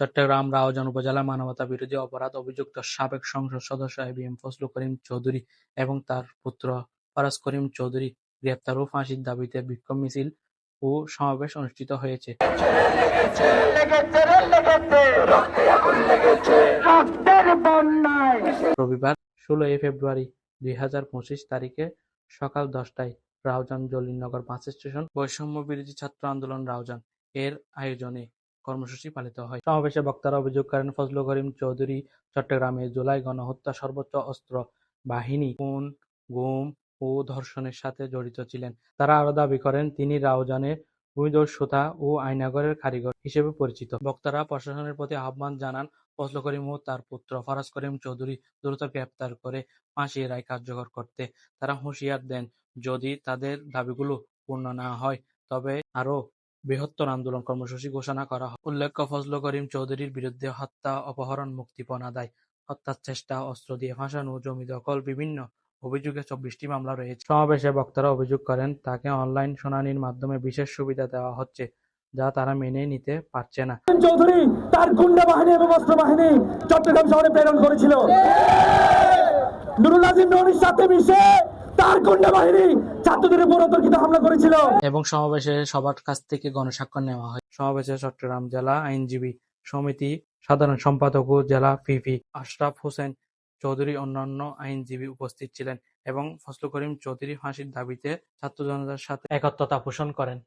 চট্টগ্রাম রাউজান উপজেলা মানবতা বিরোধী অপরাধ অভিযুক্ত সাবেক সংসদ সদস্য এবিএম ফজলুল করিম চৌধুরী এবং তার পুত্র ফারাজ করিম চৌধুরী গ্রেপ্তার ও ফাঁসির দাবিতে বিক্ষোভ মিছিল ও সমাবেশ অনুষ্ঠিত হয়েছে। রবিবার ষোলোই ফেব্রুয়ারি দুই হাজার পঁচিশ তারিখে সকাল দশটায় রাউজান জলিলনগর বাস স্টেশন বৈষম্য বিরোধী ছাত্র আন্দোলন রাউজান এর আয়োজনে কর্মসূচি পালিত হয়। সমাবেশে বক্তারা অভিযোগ করেন, ফজলুল করিম চৌধুরী চট্টগ্রামে জুলাই গণহত্যা সর্বোচ্চ অস্ত্র বাহিনী খুন, গুম ও ধর্ষণের সাথে জড়িত ছিলেন। তারা আরও দাবি করেন, তিনি রাউজানের ভূমিদস্যুতা ও আয়নাগরের কারিগর হিসেবে পরিচিত। বক্তারা প্রশাসনের প্রতি আহ্বান জানান, ফজলুল করিম ও তার পুত্র ফারাজ করিম চৌধুরী দ্রুত গ্রেপ্তার করে ফাঁসির রায় কার্যকর করতে তারা হুঁশিয়ার দেন। যদি তাদের দাবিগুলো পূর্ণ না হয়, তবে আরও বৃহত্তর আন্দোলন কর্মসূচি ঘোষণা করা হয়। উল্লেখ্য, ফজলুল করিম চৌধুরীর বিরুদ্ধে হত্যা, অপহরণ, মুক্তিপণ আদায়, হত্যার চেষ্টা, অস্ত্র দিয়ে ফাঁসানো জমি দখল বিভিন্ন অভিযোগে চব্বিশটি মামলা রয়েছে। সমাবেশে বক্তারা অভিযোগ করেন, তাকে অনলাইন শুনানির মাধ্যমে বিশেষ সুবিধা দেওয়া হচ্ছে যা তারা মেনে নিতে পারছে না। চৌধুরী, তার গুন্ডা বাহিনী এবং অস্ত্র বাহিনী চট্টগ্রাম শহরে প্রেরণ করেছিল। নুরুল আজিম ননির সাথে মিশে তার গুন্ডা বাহিনী ছাত্রদের উপর অতর্কিত হামলা করেছিল। এবং সমাবেশে সবার কাছ থেকে গণস্বাক্ষর নেওয়া হয়। সমাবেশে চট্টগ্রাম জেলা আইনজীবী সমিতি সাধারণ সম্পাদক ও জেলা পিপি আশরাফ হোসেন চৌধুরী অন্যান্য আইনজীবী উপস্থিত ছিলেন এবং ফসল করিম চৌধুরী ফাঁসির দাবিতে ছাত্র জনতার সাথে একত্রতা পোষণ করেন।